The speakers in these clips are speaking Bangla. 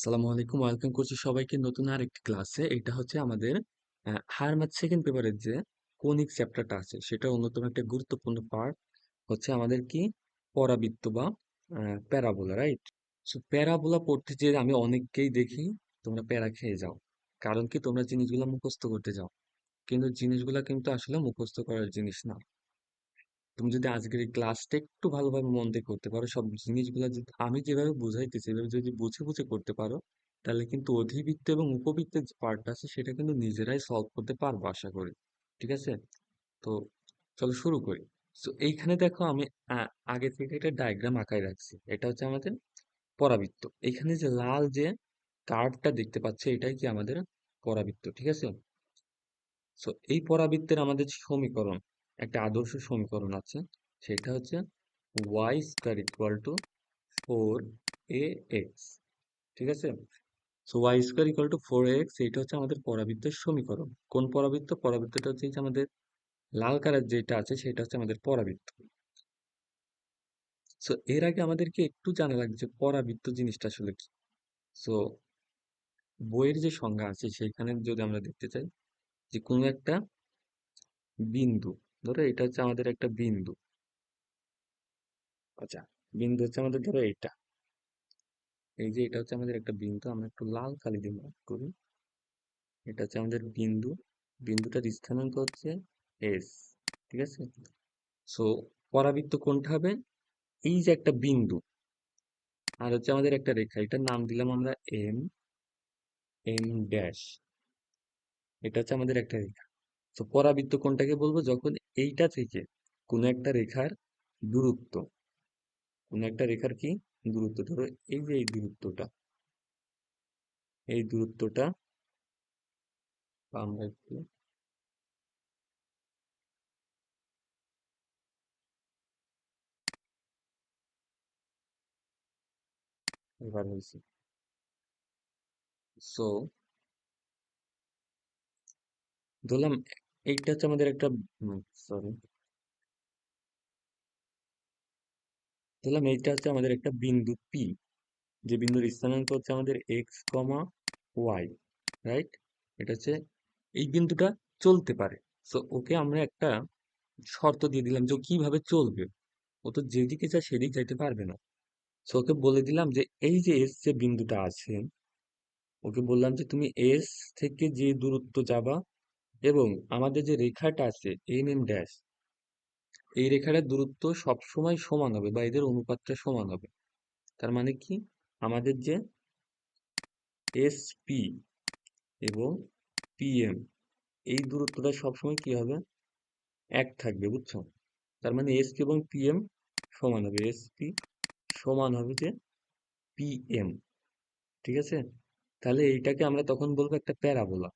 আসসালামু আলাইকুম। ওয়েলকাম করছি সবাইকে নতুন আরেকটি ক্লাসে। এটা হচ্ছে আমাদের হায়ার ম্যাথ সেকেন্ড পেপারের যে কনিক চ্যাপ্টারটা আছে, সেটা অন্যতম একটা গুরুত্বপূর্ণ পার্ট হচ্ছে আমাদের কি? পরাবৃত্ত বা প্যারাবোলা রাইট সো প্যারাবোলা পড়তে যে আমি অনেককেই দেখি, তোমরা প্যারা খেয়ে যাও। কারণ কি? তোমরা জিনিসগুলো মুখস্থ করতে যাও। কিন্তু জিনিসগুলো কিন্তু আসলে মুখস্থ করার জিনিস না। তুমি যদি আজকের এই ক্লাসটা একটু ভালোভাবে মন দিয়ে করতে পারো, সব জিনিসগুলো যদি আমি যেভাবে বুঝাইতেছি, এভাবে যদি বুঝে বুঝে করতে পারো, তাহলে কিন্তু অধিবৃত্ত এবং উপবৃত্তের যে পার্টটা আছে, সেটা কিন্তু নিজেরাই সলভ করতে পারব আশা করি। ঠিক আছে? তো চলো শুরু করি। তো এইখানে দেখো আমি আগে থেকে একটা ডায়াগ্রাম আঁকায় রাখছি। এটা হচ্ছে আমাদের পরাবৃত্ত। এখানে যে লাল যে কার্ভটা দেখতে পাচ্ছি, এটাই কি আমাদের পরাবৃত্ত, ঠিক আছে? সো এই পরাবৃত্তের আমাদের সমীকরণ একটা আদর্শ সমীকরণ আছে, সেটা হচ্ছে y square equal to four a x ঠিক আছে? So y square equal to four x এইটা হচ্ছে আমাদের পরাবৃত্তের সমীকরণ। কোন পরাবৃত্ত? পরাবৃত্তটা হচ্ছে আমাদের লাল কালার যেটা আছে, সেটা হচ্ছে আমাদের পরাবৃত্ত। সো এর আগে আমাদেরকে একটু জানা লাগবে যে পরাবৃত্ত জিনিসটা আসলে কি। সো বইয়ের যে সংজ্ঞা আছে সেইখানে যদি আমরা দেখতে চাই যে কোনো একটা বিন্দু ধরো এটা হচ্ছে আমাদের একটা বিন্দু। আচ্ছা বিন্দু হচ্ছে আমাদের ধরো এটা এই যে এটা হচ্ছে আমাদের একটা বিন্দু, আমরা একটু লাল কালি দিয়ে মার্ক করি। এটা হচ্ছে আমাদের বিন্দু। বিন্দুটার স্থানাঙ্ক হচ্ছে এস ঠিক আছে? সো পরাবৃত্ত কোনটা হবে? এই যে একটা বিন্দু, আর হচ্ছে আমাদের একটা রেখা, এটার নাম দিলাম আমরা এম এম ড্যাশ এটা হচ্ছে আমাদের একটা রেখা। তো পরাবৃত্ত কোনটাকে বলব? যখন এইটা থেকে কোনো একটা রেখার দূরত্ব, কোনো একটা রেখার কি? দূরত্ব, ধরো এই যে এই দূরত্বটা এই দূরত্বটা আমরা একটু এবার হয়েছে। সো ধরলাম এইটা হচ্ছে আমাদের একটা সরি ধরলাম এইটা হচ্ছে আমাদের একটা বিন্দু পি যে বিন্দুর স্থানাঙ্ক হচ্ছে আমাদের এক্স কমা ওয়াই রাইট এটা হচ্ছে এই বিন্দুটা চলতে পারে। সো ওকে আমরা একটা শর্ত দিয়ে দিলাম যে কীভাবে চলবে। ও তো যেদিকে যায় সেদিক যাইতে পারবে না। সো ওকে বলে দিলাম যে এই যে এস যে বিন্দুটা আছে, ওকে বললাম যে তুমি এস থেকে যে দূরত্ব যাবা এবং আমাদের যে রেখাটা আছে এম এম ড্যাশ এই রেখাটার দূরত্ব সবসময় সমান হবে বা এদের অনুপাতটা সমান হবে। তার মানে কি? আমাদের যে এস পি এবং পিএম এই দূরত্বটা সবসময় কি হবে? এক থাকবে, বুঝছ? তার মানে এস এবং পিএম সমান হবে। এস পি সমান হবে যে পিএম ঠিক আছে? তাহলে এইটাকে আমরা তখন বলব একটা parabola.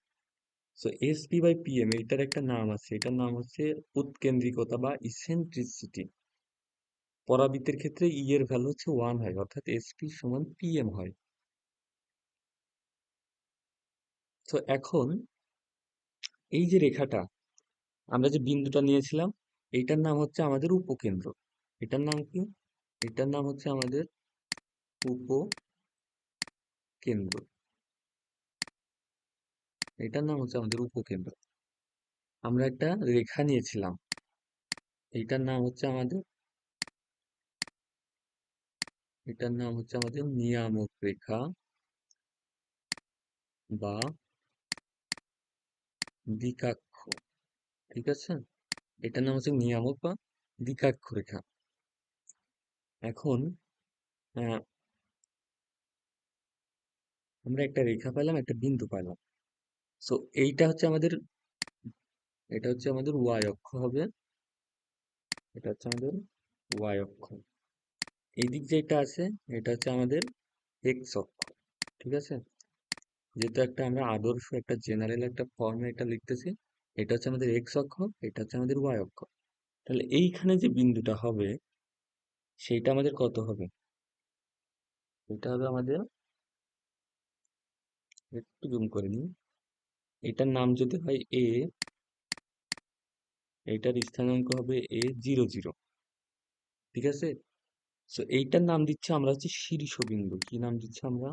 So S P by PM এইটার একটা নাম আছে। এটার নাম হচ্ছে উৎকেন্দ্রিকতা বা ইসেন্ট্রিসিটি পরাবৃত্তের ক্ষেত্রে ই এর ভ্যালু হচ্ছে ওয়ান হয়, অর্থাৎ এস পি সমান পিএম হয়। তো এখন এই যে রেখাটা, আমরা যে বিন্দুটা নিয়েছিলাম, এইটার নাম হচ্ছে আমাদের উপকেন্দ্র। এটার নাম কি? এটার নাম হচ্ছে আমাদের উপকেন্দ্র। এটার নাম হচ্ছে আমাদের উপকেন্দ্র। আমরা একটা রেখা নিয়েছিলাম। এটার নাম হচ্ছে আমাদের এটার নাম হচ্ছে আমাদের নিয়ামক রেখা বা দ্বিকাক্ষ, ঠিক আছে? এটার নাম হচ্ছে নিয়ামক বা দ্বিকাক্ষ রেখা। এখন আমরা একটা রেখা পেলাম, একটা বিন্দু পেলাম। সো এইটা হচ্ছে আমাদের, এটা হচ্ছে আমাদের ওয়াই অক্ষ হবে। এটা হচ্ছে আমাদের ওয়াই অক্ষ। এই দিক যেটা আছে, এটা হচ্ছে আমাদের এক্স অক্ষ, ঠিক আছে? যেহেতু একটা আমরা আদর্শ, একটা জেনারেল একটা ফর্মে এটা লিখতেছি, এটা হচ্ছে আমাদের এক্স অক্ষ, এটা হচ্ছে আমাদের ওয়াই অক্ষ। তাহলে এইখানে যে বিন্দুটা হবে, সেইটা আমাদের কত হবে? এটা হবে আমাদের, একটু জুম করে নিই। এটার নাম যদি হয় এ এটার স্থানাঙ্ক হবে এ জিরো জিরো ঠিক আছে? সো এইটার নাম দিচ্ছে আমরা হচ্ছে শীর্ষবিন্দু। কি নাম দিচ্ছে আমরা?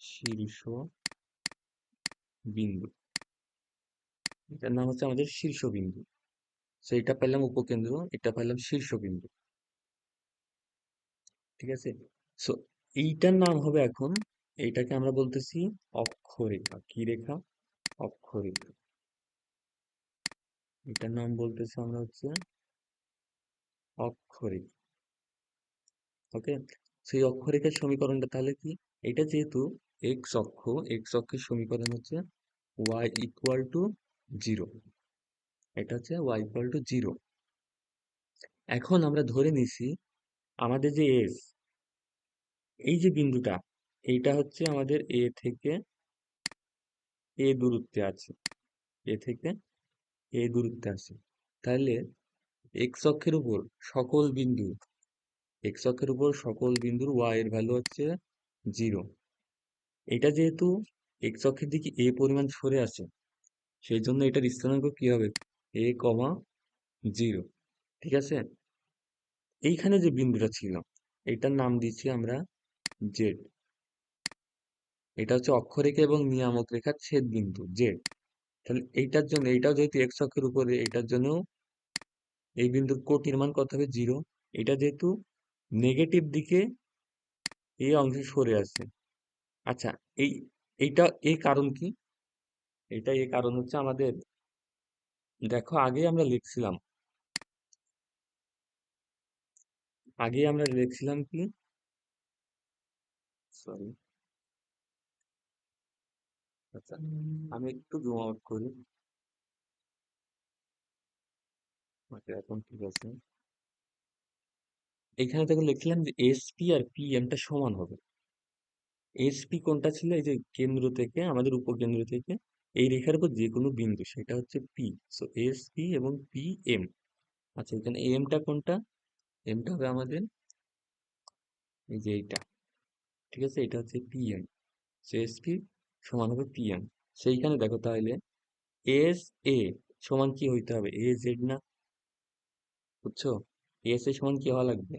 শীর্ষ বিন্দু এটার নাম হচ্ছে আমাদের শীর্ষবিন্দু। তো এটা পেলাম উপকেন্দ্র, এটা পেলাম শীর্ষবিন্দু। ঠিক আছে? সো এইটার নাম হবে এখন এইটাকে আমরা বলতেছি অক্ষরেখা। কি রেখা? অক্ষরেখা। এটার নাম বলতেছি আমরা হচ্ছে অক্ষরেখা। ওকে? সেই অক্ষরেখার সমীকরণটা তাহলে কি? এটা যেহেতু এক্স অক্ষ এক্স অক্ষের সমীকরণ হচ্ছে ওয়াই ইকুয়াল টু জিরো এটা হচ্ছে ওয়াই ইকুয়াল টু জিরো এখন আমরা ধরে নিছি আমাদের যে এস এই যে বিন্দুটা এইটা হচ্ছে আমাদের এ থেকে এ দূরত্বে আছে। এ থেকে এ দূরত্বে আছে। তাহলে এক্স অক্ষের উপর সকল বিন্দু এক্স অক্ষের উপর সকল বিন্দুর ওয়াই এর ভ্যালু হচ্ছে জিরো এটা যেহেতু এক্স অক্ষের দিকে এ পরিমাণ সরে আছে সেই জন্য এটার স্থানাঙ্ক কি হবে? এ কমা জিরো ঠিক আছে? এইখানে যে বিন্দুটা ছিল, এটার নাম দিচ্ছি আমরা জেড এটা হচ্ছে অক্ষরেখা এবং নিয়ামক রেখার ছেদ বিন্দু জেড তাহলে এইটার জন্য, এইটাও যেহেতু এক্স অক্ষের উপরে, এইটার জন্য এই বিন্দুর কোটির মান কত হবে? জিরো। এটা যেহেতু নেগেটিভ দিকে এই অংশে সরে আছে আচ্ছা এই, এইটা এই কারণ কি? এটা এই কারণ হচ্ছে আমাদের, দেখো আগে আমরা লিখছিলাম। আগে আমরা লিখছিলাম কি? সরি আচ্ছা আমি একটু জুম আউট করি। এখন ঠিক আছে। এখানে দেখো লিখছিলাম যে এসপি আর পিএমটা সমান হবে। এসপি কোনটা ছিল? এই যে কেন্দ্র থেকে আমাদের উপকেন্দ্র থেকে এই রেখার উপর যে কোনো বিন্দু সেটা হচ্ছে পি সো এসপি এবং পি এম আচ্ছা এখানে এমটা কোনটা? এমটা হবে আমাদের এই যে এইটা। ঠিক আছে? এটা হচ্ছে পিএম সো এসপি সমান হবে পিএম সেইখানে দেখো তাহলে এস এ সমান কি হইতে হবে? এ জেড না? বুঝছ? এস এ সমান কি হওয়া লাগবে?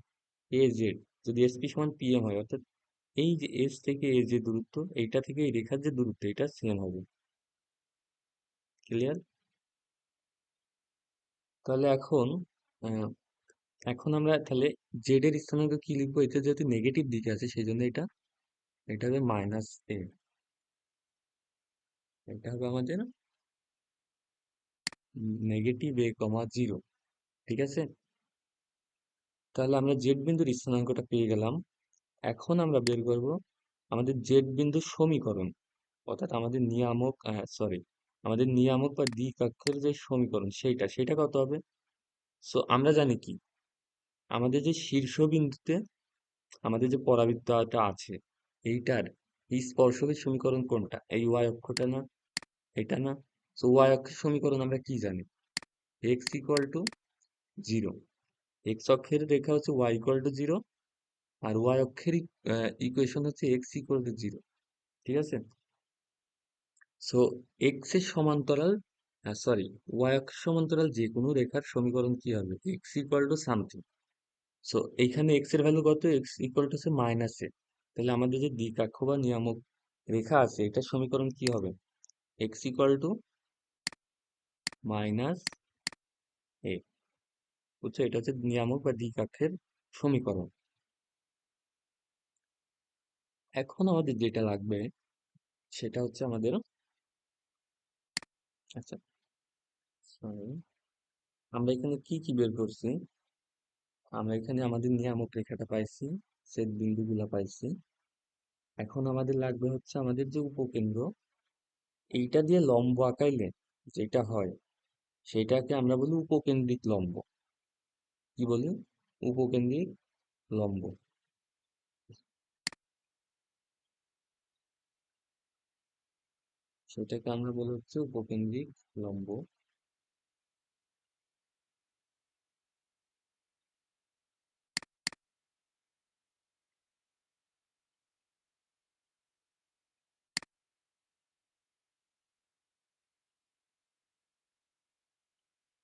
এ জেড যদি এসপি সমান পিএম হয়, অর্থাৎ এই যে এস থেকে এ যে দূরত্ব, এইটা থেকে এই রেখার যে দূরত্ব, এটা সেম হবে। ক্লিয়ার তাহলে এখন এখন আমরা তাহলে জেড এর স্থানাঙ্ক কি লিখব? এটা যেহেতু নেগেটিভ দিকে আছে সেই জন্য এটা এটা হবে মাইনাস এ এটা হবে আমাদের নেগেটিভ এ কমা জিরো ঠিক আছে? তাহলে আমরা জেড বিন্দুর স্থানাঙ্কটা পেয়ে গেলাম। এখন আমরা বের করব আমাদের জেড বিন্দুর সমীকরণ, অর্থাৎ আমাদের নিয়ামক সরি আমাদের নিয়ামক বা দিক অক্ষের যে সমীকরণ সেইটা, সেটা কত হবে? সো আমরা জানি কি? আমাদের যে শীর্ষবিন্দুতে আমাদের যে পরাবৃত্তটা আছে, এইটার এই স্পর্শকের সমীকরণ কোনটা? এই ওয়াই অক্ষটা না? এটা না? সো ওয়াই অক্ষের সমীকরণ আমরা কি জানি? X equal to zero x অক্ষের রেখা হচ্ছে ওয়াই ইকুয়াল টু জিরো আর ওয়াই অক্ষের ইকুয়েশন হচ্ছে এক্স ইকুয়াল টু জিরো ঠিক আছে? সো এক্সের সমান্তরাল সরি ওয়াই অক্ষের সমান্তরাল যে কোনো রেখার সমীকরণ কি হবে? X equal to something so এইখানে এক্সের ভ্যালু কত? এক্স ইকুয়াল টু হচ্ছে মাইনাস এ তাহলে আমাদের যে দ্বিকাক্ষ বা নিয়ামক রেখা আছে, এটার সমীকরণ কি হবে? X equal to minus a বুঝছ? এটা হচ্ছে নিয়ামক বা দ্বিকাক্ষের সমীকরণ। এখন আমাদের যেটা লাগবে সেটা হচ্ছে আমাদের আচ্ছা sorry, আমরা এখানে কি কি বের করছি? আমরা এখানে আমাদের নিয়ামক রেখাটা পাইছি সেট বিন্দুগুলা পাইছি। এখন আমাদের লাগবে হচ্ছে আমাদের যে উপকেন্দ্র এইটা দিয়ে লম্ব আঁকাইলে যেটা হয়, সেটাকে আমরা বলি উপকেন্দ্রিক লম্ব। কি বলি? উপকেন্দ্রিক লম্ব। সেটাকে আমরা বলি হচ্ছে উপকেন্দ্রিক লম্ব।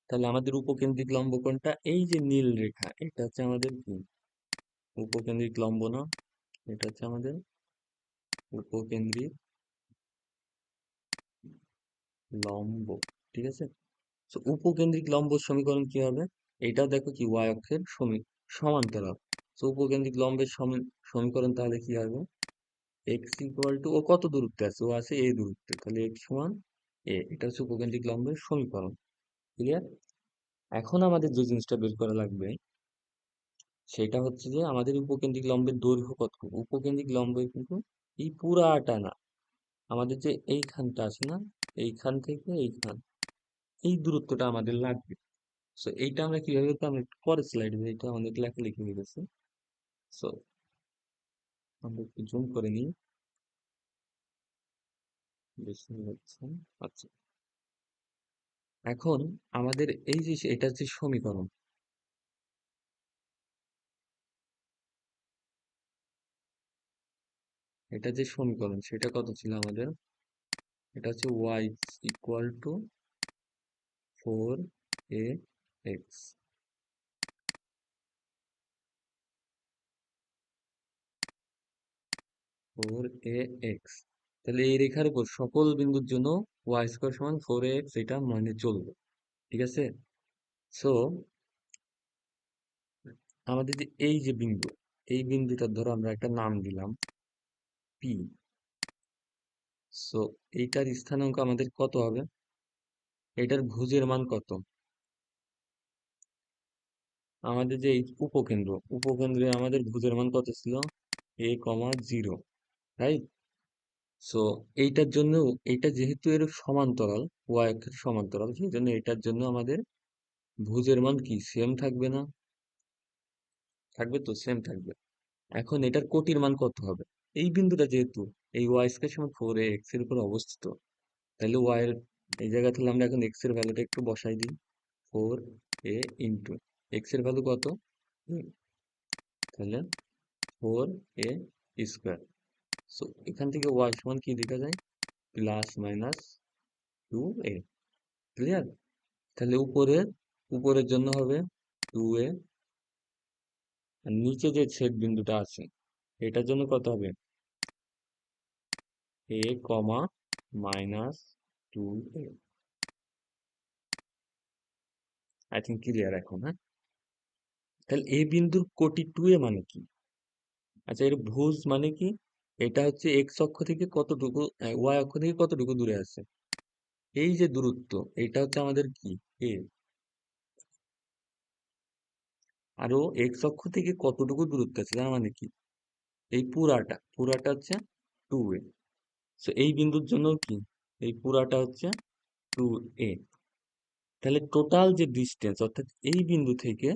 তাহলে আমাদের উপকেন্দ্রিক লম্ব কোনটা এই যে নীল রেখা, এটা হচ্ছে আমাদের কি? উপকেন্দ্রিক লম্ব না এটা হচ্ছে আমাদের উপকেন্দ্রিক লম্ব, ঠিক আছে? তো উপকেন্দ্রিক লম্ব সমীকরণ কি হবে? এটাও দেখো কি ওয়াই অক্ষের সমী, সমান্তরাল। তো উপকেন্দ্রিক লম্বের সমী- সমীকরণ তাহলে কি হবে? এক্স ইকুয়াল টু ও কত দূরত্বে আছে? ও আছে এ দূরত্বে। তাহলে এক্স সমান এ এটা হচ্ছে উপকেন্দ্রিক লম্বের সমীকরণ। ক্লিয়ার এখন আমাদের যে জিনিসটা বের করা লাগবে, সেটা হচ্ছে যে আমাদের উপকেন্দ্রিক লম্বের দৈর্ঘ্য কত? উপকেন্দ্রিক লম্বের কিন্তু এই পুরাটা না। আমাদের যে এইখানটা আছে না, এইখান থেকে এইখান, এই দূরত্বটা আমাদের লাগবে। সো এইটা আমরা কীভাবে আমরা একটু পরের স্লাইডে এটা আমাদের লেখালেখি হয়ে গেছে। সো আমরা একটু জুম করে নিই। বেশি হচ্ছে আচ্ছা। এখন আমাদের এই যে এটা যে সমীকরণ। এটা যে সমীকরণ, সেটা কত ছিল আমাদের? এটা হচ্ছে y equal to four a x four a x তাহলে এই রেখার উপর সকল বিন্দুর জন্য ওয়াই স্কোয়ার সমান ফোর এক্স এটা মানে চলবে, ঠিক আছে? সো আমাদের যে এই যে বিন্দু, এই বিন্দুটার ধরো আমরা একটা নাম দিলাম পি সো এইটার স্থানাঙ্ক আমাদের কত হবে? এটার ভুজের মান কত? আমাদের যে উপকেন্দ্র, উপকেন্দ্রে আমাদের ভুজের মান কত ছিল? A comma zero right so এইটার জন্য, এইটা যেহেতু এর সমান্তরাল ওয়াই অক্ষের সমান্তরাল, সেই জন্য এটার জন্য আমাদের ভুজের মান কি? সেম থাকবে না? থাকবে তো? সেম থাকবে। এখন এটার কোটির মান কত হবে? এই বিন্দুটা যেহেতু, এই ওয়াই স্কয়ার সমান ফোর এক্সের উপর অবস্থিত, তাহলে ওয়াই এর, এই জায়গা থেকে আমরা এখন এক্সের ভ্যালুটা একটু বসাই দিই। ফোর এ ইন্টু এক্সের ভ্যালু কত? তাহলে ফোর এ স্কোয়ার সো এখান থেকে ওয়াই সমান কি লেখা যায়? Plus minus two a clear তাহলে উপরে, উপরের জন্য হবে টু এ আর নিচে যে ছেদ বিন্দুটা আছে, এটার জন্য কত হবে? A comma minus two a I think clear এখন হ্যাঁ? তাহলে এ বিন্দুর কোটি টু এ মানে কি? আচ্ছা এর ভুজ মানে কি? এটা হচ্ছে এক্স অক্ষ থেকে কতটুকু ওয়াই অক্ষ থেকে কতটুকু দূরে আছে? এই যে দূরত্ব, এটা হচ্ছে আমাদের কি? এ আরও এক্স অক্ষ থেকে কতটুকু দূরত্ব আছে, তার মানে কি? এই পুরাটা পুরাটা হচ্ছে টু এ এই বিন্দুর জন্য কি? এই পুরাটা হচ্ছে টু এ তাহলে টোটাল যে ডিস্টেন্স অর্থাৎ এই বিন্দু থেকে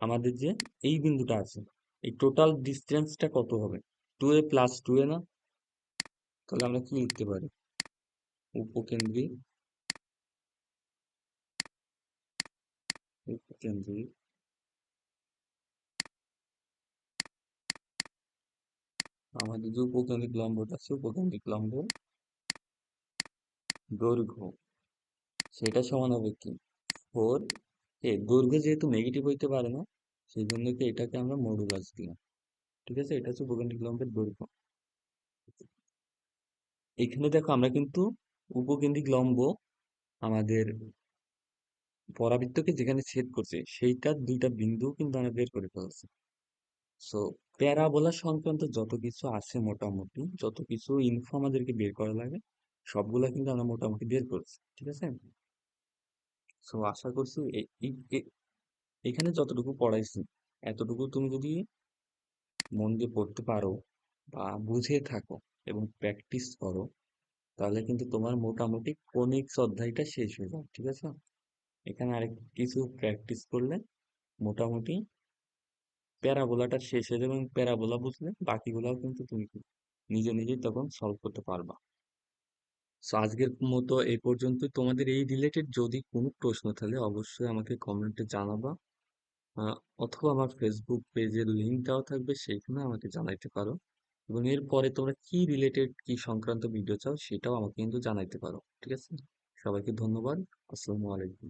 আমাদের যে এই বিন্দুটা আছে, এই টোটাল ডিস্টেন্সটা কত হবে? Two a plus two a না? তাহলে আমরা কি লিখতে পারি? উপকেন্দ্রিক উপকেন্দ্রিক আমাদের যে উপকেন্দ্রিক লম্বটা আছে, উপকেন্দ্রিক লম্ব দৈর্ঘ্য, সেটা সমান হবে কি? ফোর এ দৈর্ঘ্য যেহেতু নেগেটিভ হইতে পারে না সেই জন্য এটাকে আমরা মডুলাস দিলাম। ঠিক আছে? এটা হচ্ছে উপকেন্দ্রিক লম্বের দৈর্ঘ্য। এখানে দেখো আমরা কিন্তু উপকেন্দ্রিক লম্ব আমাদের পরাবৃত্তকে যেখানে ছেদ করছে সেইটার দুইটা বিন্দু কিন্তু আমরা বের করে ফেলছি। সো প্যারাবোলা সংক্রান্ত যত কিছু আছে মোটামুটি, যত কিছু ইনফো আমাদেরকে বের করা লাগে, সবগুলা কিন্তু আমরা মোটামুটি বের করছি, ঠিক আছে? সো আশা করছি এখানে যতটুকু পড়াইছি, এতটুকু তুমি যদি মন দিয়ে পড়তে পারো বা বুঝে থাকো এবং প্র্যাকটিস করো, তাহলে কিন্তু তোমার মোটামুটি কোনিক্স অধ্যায়টা শেষ হয়ে যাবে, ঠিক আছে? এখানে আরেক কিছু প্র্যাকটিস করলে মোটামুটি প্যারাবোলাটা শেষ হয়ে যাবে এবং প্যারাবোলা বুঝলে বাকিগুলাও কিন্তু তুমি নিজে নিজেই তখন সলভ করতে পারবা। সো আজকের মতো এই পর্যন্ত তোমাদের এই রিলেটেড যদি কোনো প্রশ্ন থাকে, অবশ্যই আমাকে কমেন্টে জানাবা। অথবা আমার ফেসবুক পেজের লিঙ্ক দেওয়া থাকবে, সেইখানে আমাকে জানাইতে পারো। এবং এরপরে তোমরা কি রিলেটেড কি সংক্রান্ত ভিডিও চাও, সেটাও আমাকে কিন্তু জানাইতে পারো। ঠিক আছে? সবাইকে ধন্যবাদ। আসসালামু আলাইকুম।